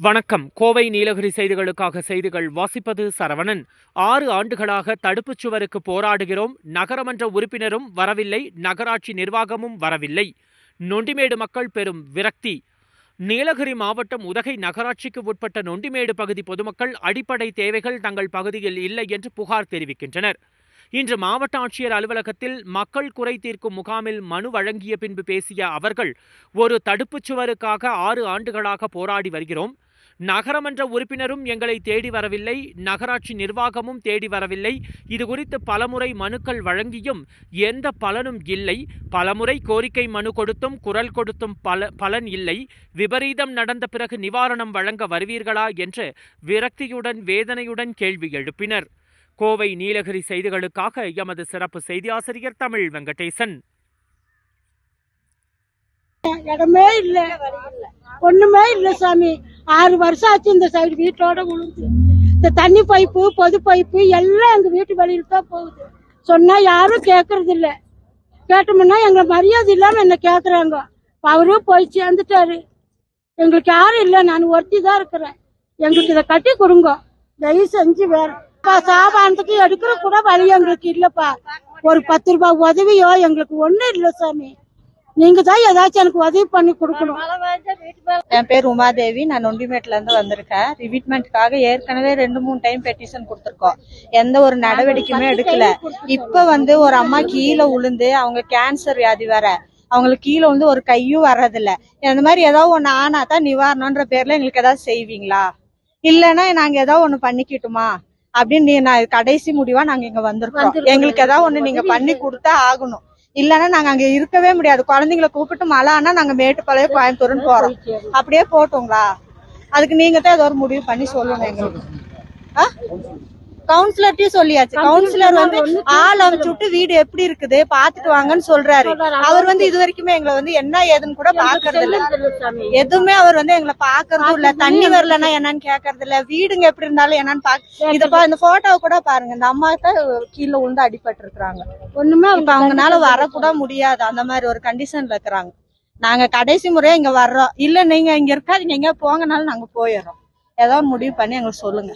வணக்கம். கோவை நீலகிரி செய்திகளுக்காக செய்திகள் வாசிப்பது சரவணன். ஆறு ஆண்டுகளாக தடுப்புச் சுவருக்கு போராடுகிறோம். நகரமன்ற உறுப்பினரும் வரவில்லை. நகராட்சி நிர்வாகமும் வரவில்லை. நொண்டிமேடு மக்கள் பெரும் விரக்தி. நீலகிரி மாவட்டம் உதகை நகராட்சிக்கு உட்பட்ட நொண்டிமேடு பகுதி பொதுமக்கள் அடிப்படை தேவைகள் தங்கள் பகுதியில் இல்லை என்று புகார் தெரிவிக்கின்றனர். இன்று மாவட்ட ஆட்சியர் அலுவலகத்தில் மக்கள் குறை தீர்க்கும் முகாமில் மனு வழங்கிய பின்பு பேசிய அவர்கள் ஒரு தடுப்புச் சுவருக்காக ஆறு ஆண்டுகளாக போராடி வருகிறோம். நகரமன்ற உறுப்பினரும் எங்களை தேடி வரவில்லை நகராட்சி நிர்வாகமும் தேடி வரவில்லை. இது குறித்து பலமுறை மனுக்கள் வழங்கியும் எந்த பலனும் இல்லை. பலமுறை கோரிக்கை மனு கொடுத்தும் குரல் கொடுத்தும் பல பலன் இல்லை. விபரீதம் நடந்த பிறகு நிவாரணம் வழங்க வருவீர்களா என்று விரக்தியுடன் வேதனையுடன் கேள்வி எழுப்பினர். கோவை நீலகிரி செய்திகளுக்காக எமது சிறப்பு செய்தியாசிரியர் தமிழ் வெங்கடேசன். இடமே இல்லை. ஒண்ணுமே இல்லை சாமி. ஆறு வருஷம் ஆச்சு இந்த சைடு வீட்டோட விழுந்து இந்த தண்ணி பைப்பு பொது பைப்பு எல்லாம் எங்க வீட்டு வெளியில தான் போகுது. சொன்னா யாரும் கேக்குறது இல்ல கேட்டோம்னா எங்க மரியாதை இல்லாம என்ன கேக்குறாங்க? அவரும் போய் சேர்ந்துட்டாரு. எங்களுக்கு யாரும் இல்ல நான் ஒருத்தி தான் இருக்கிறேன். எங்களுக்கு இதை கட்டி கொடுங்க. தயவு செஞ்சு வேற சாபானத்துக்கு எடுக்கிற கூட வழி எங்களுக்கு இல்லப்பா. ஒரு பத்து ரூபாய் உதவியோ எங்களுக்கு ஒண்ணும் இல்ல சாமி. நீங்க தான் ஏதாச்சும் எனக்கு உதவி பண்ணி கொடுக்கணும். என் பேர் உமாதேவி. நான் நொண்டிமேட்ல இருந்து வந்திருக்கேன். ரிவிட்மெண்ட்காக ஏற்கனவே ரெண்டு மூணு டைம் பெட்டிஷன் கொடுத்துருக்கோம். எந்த ஒரு நடவடிக்கையுமே எடுக்கல. இப்ப வந்து ஒரு அம்மா கீழே உளுந்து அவங்க கேன்சர் வியாதி வேற. அவங்களுக்கு கீழே வந்து ஒரு கையும் வர்றதில்ல. இந்த மாதிரி ஏதாவது ஒண்ணு ஆனா தான் நிவாரணம்ன்ற பேர்ல எங்களுக்கு ஏதாவது செய்வீங்களா? இல்லைன்னா நாங்க ஏதாவது ஒண்ணு பண்ணிக்கிட்டுமா? அப்படின்னு நீ- நான் கடைசி முடிவா நாங்க இங்க வந்திருக்கோம். எங்களுக்கு ஏதாவது ஒண்ணு நீங்க பண்ணி கொடுத்தா ஆகணும். இல்லைன்னா நாங்க அங்க இருக்கவே முடியாது. குழந்தைங்களை கூப்பிட்டு மழை ஆனா நாங்க மேட்டுப்பாளையம் கோயம்புத்தூர்னு போறோம். அப்படியே போட்டோங்களா? அதுக்கு நீங்க தான் ஏதோ ஒரு முடிவு பண்ணி சொல்லணும் எங்களுக்கு. கவுன்சிலர்ட்டையும் சொல்லியாச்சு. கவுன்சிலர் வந்து ஆள் அமைச்சு விட்டு வீடு எப்படி இருக்குது பாத்துட்டு வாங்கன்னு சொல்றாரு. அவர் வந்து இது வரைக்குமே எங்களை வந்து என்ன ஏதுன்னு கூட பாக்குறது இல்ல. எதுவுமே அவர் வந்து எங்களை பாக்குறதும் இல்ல. தண்ணி வரலன்னா என்னன்னு கேக்குறது இல்ல. வீடுங்க எப்படி இருந்தாலும் என்னன்னு பாக்க இத பா இந்த போட்டோவை கூட பாருங்க. இந்த அம்மா தான் கீழே விழுந்து அடிபட்டு இருக்காங்க ஒண்ணுமே இப்ப அவங்கனால வரக்கூட முடியாது. அந்த மாதிரி ஒரு கண்டிஷன்ல இருக்கிறாங்க. நாங்க கடைசி முறையா இங்க வர்றோம். இல்ல நீங்க இங்க இருக்காதீங்க. எங்க போங்கனாலும் நாங்க போயிடுறோம். ஏதாவது முடிவு பண்ணி எங்களுக்கு சொல்லுங்க.